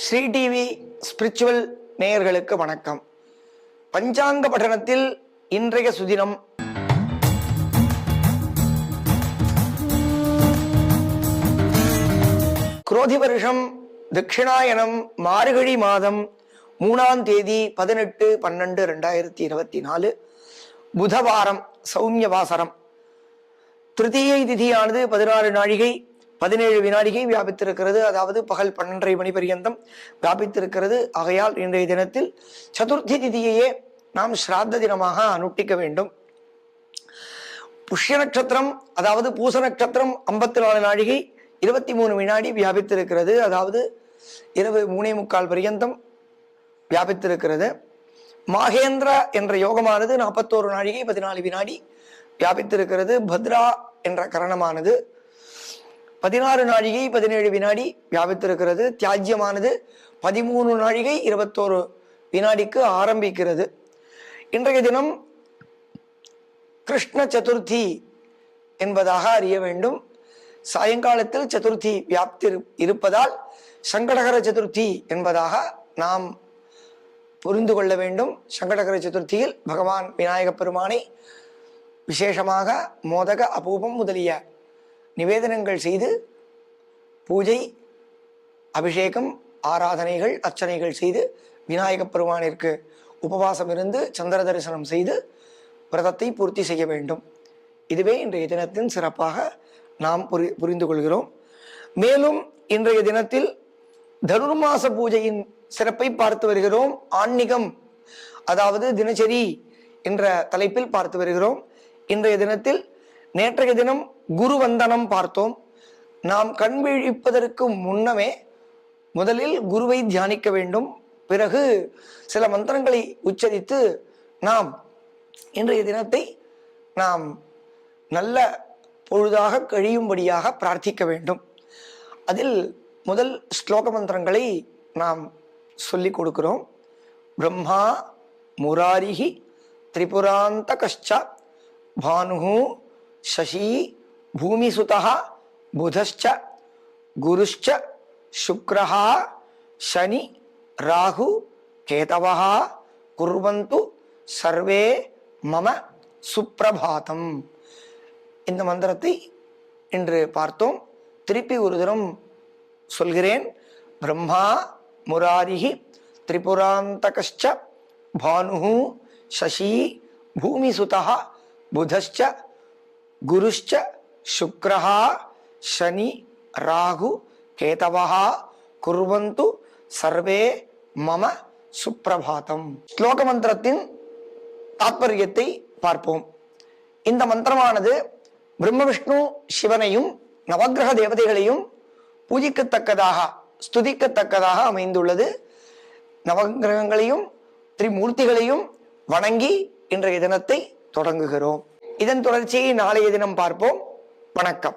Sri TV spiritual நேயர்களுக்கு வணக்கம். பஞ்சாங்க பட்டணத்தில் இன்றைய சுதினம். குரோதி வருஷம் தட்சிணாயனம் மார்கழி மாதம் மூணாம் தேதி பதினெட்டு பன்னெண்டு ரெண்டாயிரத்தி இருபத்தி நாலு. புதவாரம் சௌமிய வாசரம் திருத்தீயை திதியானது பதினாறு நாழிகை. பதினேழு வினாடிகை வியாபித்திருக்கிறது. அதாவது பகல் பன்னெண்டரை மணி பரியந்தம் வியாபித்திருக்கிறது. ஆகையால் இன்றைய தினத்தில் சதுர்த்தி திதியையே நாம் ஸ்ராத்த தினமாக அனுட்டிக்க வேண்டும். புஷ்ய நட்சத்திரம் அதாவது பூச நட்சத்திரம் ஐம்பத்தி நாலு நாழிகை இருபத்தி மூணு வினாடி வியாபித்திருக்கிறது. அதாவது இரவு மூணே முக்கால் பரியந்தம் வியாபித்திருக்கிறது. மாகேந்திர என்ற யோகமானது நாற்பத்தோரு நாழிகை பதினாலு வினாடி வியாபித்திருக்கிறது. பத்ரா என்ற கரணமானது பதினாறு நாழிகை பதினேழு வினாடி வியாபித்திருக்கிறது. தியாஜ்யமானது பதிமூணு நாழிகை இருபத்தோரு வினாடிக்கு ஆரம்பிக்கிறது. இன்றைய தினம் கிருஷ்ண சதுர்த்தி என்பதாக அறிய வேண்டும். சாயங்காலத்தில் சதுர்த்தி வியாப்தி இரு- இருப்பதால் சங்கடகர சதுர்த்தி என்பதாக நாம் புரிந்து கொள்ள வேண்டும். சங்கடகர சதுர்த்தியில் பகவான் விநாயகப் பெருமானை விசேஷமாக மோதக அபூபம் முதலிய நிவேதனங்கள் செய்து பூஜை அபிஷேகம் ஆராதனைகள் அர்ச்சனைகள் செய்து விநாயகப் பெருமானிற்கு உபவாசம் இருந்து சந்திர தரிசனம் செய்து விரதத்தை பூர்த்தி செய்ய வேண்டும். இதுவே இன்றைய தினத்தின் சிறப்பாக நாம் புரி புரிந்து கொள்கிறோம். மேலும் இன்றைய தினத்தில் தனுர்மாச பூஜையின் சிறப்பை பார்த்து வருகிறோம். ஆன்மீகம் அதாவது தினச்சரி என்ற தலைப்பில் பார்த்து வருகிறோம். இன்றைய தினத்தில் நேற்றைய தினம் குரு வந்தனம் பார்த்தோம். நாம் கண் விழிப்பதற்கு முன்னமே முதலில் குருவை தியானிக்க வேண்டும். பிறகு சில மந்திரங்களை உச்சரித்து நாம் இன்றைய தினத்தை நாம் நல்ல பொழுதாக கழியும்படியாக பிரார்த்திக்க வேண்டும். அதில் முதல் ஸ்லோக மந்திரங்களை நாம் சொல்லிக் கொடுக்கிறோம். பிரம்மா முராரிஹி திரிபுராந்த கஷ்ட பானு శశీ భూమిసుత బుధశ్చ గురుశ్చ శుక్ర శని రాహు కేతవ కుర్వంతు సర్వే మమ சுப்பிரபாதம் இந்த மந்திரத்தை இன்று பார்த்தோம் திருப்பி ஒரு தினம் சொல்கிறேன் பிரம்மா முராரிஹி திரிபுராந்தகஷ்ச பானு சசி பூமிசுதா புதஷ்ச குருஷ்ச சுக்ரஹா சனி ராகு கேதவः குர்வந்து சர்வே மம சுப்பிரபாதம் ஸ்லோக மந்திரத்தின் தாத்பரியத்தை பார்ப்போம். இந்த மந்திரமானது பிரம்ம விஷ்ணு சிவனையும் நவக்கிரக தேவதைகளையும் பூஜிக்கத்தக்கதாக ஸ்துதிக்கத்தக்கதாக அமைந்துள்ளது. நவக்கிரகங்களையும் திரிமூர்த்திகளையும் வணங்கி இன்றைய தினத்தை தொடங்குகிறோம். இதன் தொடர்ச்சியை நாளைய தினம் பார்ப்போம். வணக்கம்.